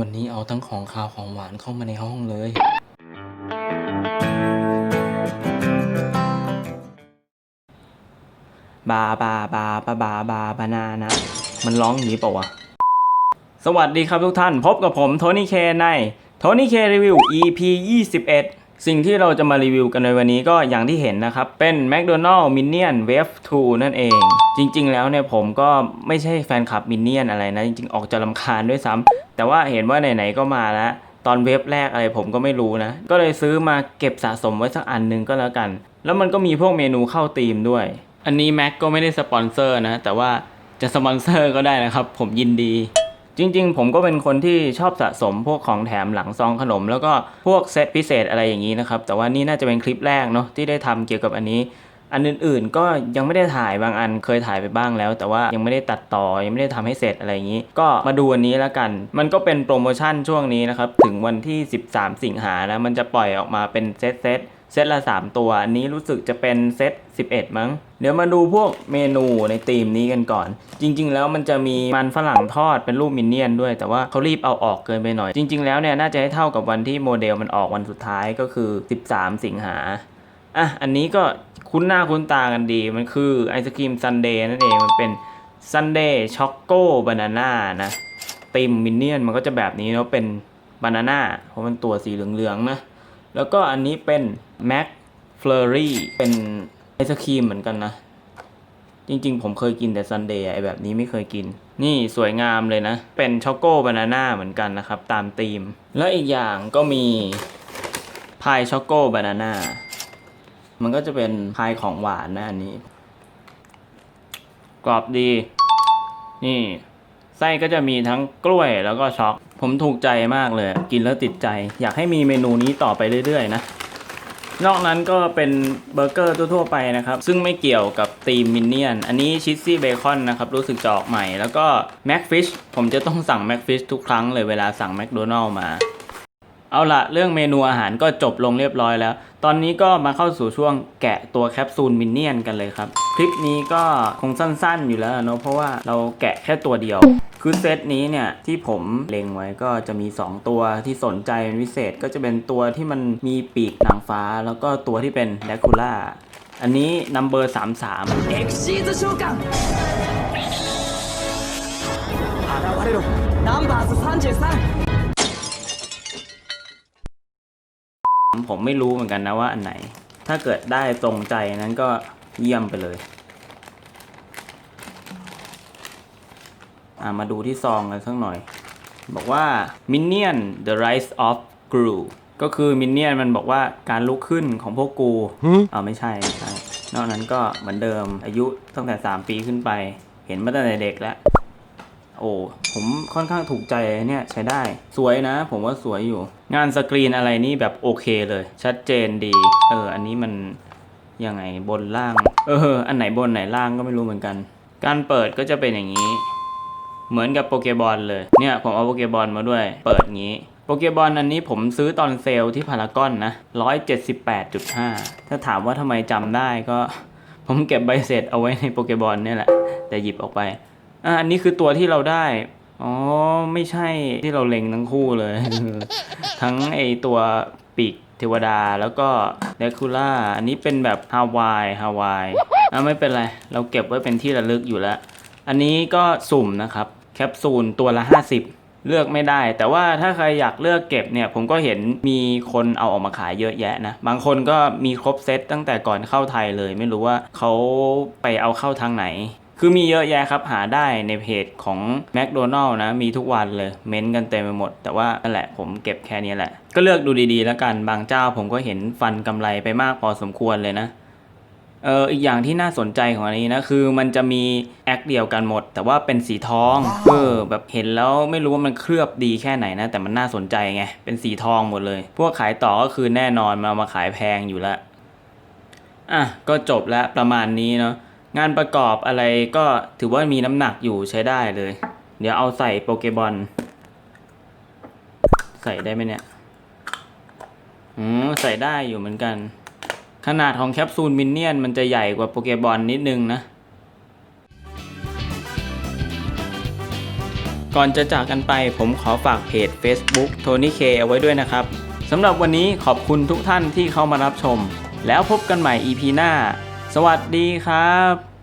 วันนี้เอาทั้งของคาวของหวานเข้ามาในห้องเลย บาบาบาบาบาบาบานานะ มันร้องอย่างนี้เปล่าวะ สวัสดีครับทุกท่าน พบกับผมโทนี่เคในโทนี่เครีวิว EP 21 สิ่งที่เราจะมารีวิวกันในวันนี้ก็อย่างที่เห็นนะครับ เป็น McDonald Minion Wave 2 นั่นเอง จริง ๆ แล้วเนี่ยผมก็ไม่ใช่แฟนคลับ Minion อะไรนะ จริง ๆ ออกจะลำคาญด้วยซ้ำแต่ว่าเห็นว่าไหน ๆ ก็มาแล้วตอนเว็บแรกอะไรผมก็ไม่รู้นะ ก็เลยซื้อมาเก็บสะสมไว้สักอันหนึงก็แล้วกัน แล้วมันก็มีพวกเมนูเข้าธีมด้วย อันนี้แม็กก็ไม่ได้สปอนเซอร์นะ แต่ว่าจะสปอนเซอร์ก็ได้นะครับ ผมยินดี จริง ๆ ผมก็เป็นคนที่ชอบสะสมพวกของแถมหลังซองขนม แล้วก็พวกเซตพิเศษอะไรอย่างนี้นะครับ แต่ว่านี่น่าจะเป็นคลิปแรกเนาะที่ได้ทำเกี่ยวกับอันนี้ อันอื่นๆ ก็ยังไม่ได้ถ่ายบางอันเคยถ่ายไปบ้างแล้ว แต่ว่ายังไม่ได้ตัดต่อยังไม่ได้ทำให้เสร็จอะไรอย่างนี้ ก็มาดูอันนี้แล้วกัน มันก็เป็นโปรโมชั่นช่วงนี้นะครับถึงวันที่ 13 สิงหานะมันจะปล่อยออกมาเป็นเซตเซตเซตละ 3 ตัว อันนี้รู้สึกจะเป็นเซต11 มั้ง เดี๋ยวมาดูพวกเมนูในธีมนี้กันก่อน จริง ๆ แล้วมันจะมีมันฝรั่งทอดเป็นรูปมินเนี่ยนด้วย แต่ว่าเขารีบเอาออกเกินไปหน่อย จริง ๆ แล้วเนี่ยน่าจะให้เท่ากับวันที่โมเดลมันออกวันสุดท้ายก็คือ 13 สิงหาอะอันนี้ก็คุ้นหน้าคุ้นตากันดี มันคือไอศครีมซันเดย์นั่นเองมันเป็นซันเดย์ช็อกโกบานาน่านะติมมินเนี่ยนมันก็จะแบบนี้เนาะเป็นบานาน่าเพราะมันตัวสีเหลืองๆนะแล้วก็อันนี้เป็นแม็กฟลอรี่เป็น ไอศครีมเหมือนกันนะ จริงๆ ผมเคยกินแต่ซันเดย์ไอแบบนี้ไม่เคยกิน นี่สวยงามเลยนะ เป็นช็อกโกบานาน่าเหมือนกันนะครับ ตามธีม แล้วอีกอย่างก็มีพายช็อกโกบานาน่ามันก็จะเป็นพายของหวานนะอันนี้ กรอบดี นี่ ไส้ก็จะมีทั้งกล้วยแล้วก็ช็อก ผมถูกใจมากเลย กินแล้วติดใจ อยากให้มีเมนูนี้ต่อไปเรื่อยๆนะ นอกนั้นก็เป็นเบอร์เกอร์ทั่วๆไปนะครับ ซึ่งไม่เกี่ยวกับตีมมินเนี่ยน อันนี้ชิสซี่เบคอนนะครับ รู้สึกจะออกใหม่ แล้วก็แม็กฟิชผมจะต้องสั่งแม็กฟิชทุกครั้งเลยเวลาสั่งแมคโดนัลล์มาเอาละเรื่องเมนูอาหารก็จบลงเรียบร้อยแล้ว ตอนนี้ก็มาเข้าสู่ช่วงแกะตัวแคปซูลมินเนี่ยนกันเลยครับ คลิปนี้ก็คงสั้นๆอยู่แล้วเนาะเพราะว่าเราแกะแค่ตัวเดียว คือเซตนี้เนี่ยที่ผมเล็งไว้ก็จะมี 2 ตัวที่สนใจเป็นพิเศษก็จะเป็นตัวที่มันมีปีกนางฟ้า แล้วก็ตัวที่เป็นแดคูล่าอันนี้นัมเบอร์สามสามผมไม่รู้เหมือนกันนะว่าอันไหน ถ้าเกิดได้ตรงใจนั้นก็ เยี่ยมไปเลยอ่ามาดูที่ซองกันสักหน่อย บอกว่า Minion the Rise of Gru ก็คือ Minion มันบอกว่าการลุกขึ้นของพวกกูอ่าไม่ใช่ไม่ใช่นอกนั้นก็เหมือนเดิมอายุตั้งแต่ 3 ปีขึ้นไป เห็นมาตั้งแต่เด็กแล้ว โอ้ผมค่อนข้างถูกใจเนี่ยใช้ได้ สวยนะ ผมว่าสวยอยู่ งานสกรีนอะไรนี่แบบโอเคเลย ชัดเจนดี เออ อันนี้มัน ยังไงบนล่าง เออ อันไหนบนไหนล่างก็ไม่รู้เหมือนกัน การเปิดก็จะเป็นอย่างนี้ เหมือนกับโปเกบอลเลย เนี่ยผมเอาโปเกบอลมาด้วย เปิดงี้ โปเกบอลอันนี้ผมซื้อตอนเซลล์ที่พารากอนนะ 178.5 ถ้าถามว่าทำไมจำได้ก็ ผมเก็บใบเสร็จเอาไว้ในโปเกบอลเนี่ยแหละ แต่หยิบออกไป อะอันนี้คือตัวที่เราได้อ๋อ ไม่ใช่ที่เราเล็งทั้งคู่เลย ทั้งไอตัวปีก เทวดาแล้วก็เดคูล่าอันนี้เป็นแบบฮาวายฮาวายอะไม่เป็นไร เราเก็บไว้เป็นที่ระลึกอยู่แล้ว อันนี้ก็สุ่มนะครับ แคปซูลตัวละ 50 เลือกไม่ได้ แต่ว่าถ้าใครอยากเลือกเก็บเนี่ย ผมก็เห็นมีคนเอาออกมาขายเยอะแยะนะ บางคนก็มีครบเซตตั้งแต่ก่อนเข้าไทยเลย ไม่รู้ว่าเขาไปเอาเข้าทางไหน คือมีเยอะแยะครับหาได้ในเพจของ McDonald นะ มีทุกวันเลยเม้นต์กันเต็มไปหมด แต่ว่านั่นแหละผมเก็บแค่นี้แหละ ก็เลือกดูดีๆ แล้วกันบางเจ้าผมก็เห็นฟันกำไรไปมากพอสมควรเลยนะเอออีกอย่างที่น่าสนใจของอันนี้นะ คือมันจะมีแอคเดียวกันหมด แต่ว่าเป็นสีทองเออแบบเห็นแล้วไม่รู้ว่ามันเคลือบดีแค่ไหนนะ แต่มันน่าสนใจไง เป็นสีทองหมดเลย พวกขายต่อก็คือแน่นอนมาเอามาขายแพงอยู่แล้วอะก็จบแล้วประมาณนี้เนาะ งานประกอบอะไรก็ถือว่ามีน้ำหนักอยู่ใช้ได้เลย เดี๋ยวเอาใส่โปเกบอลใส่ได้ไหมเนี่ยอืมใส่ได้อยู่เหมือนกัน ขนาดของแคปซูลมินเนี่ยนมันจะใหญ่กว่าโปเกบอลนิดนึงนะก่อนจะจากกันไปผมขอฝากเพจ Facebook Tony K เอาไว้ด้วยนะครับสำหรับวันนี้ขอบคุณทุกท่านที่เข้ามารับชม แล้วพบกันใหม่ EP หน้า สวัสดีครับ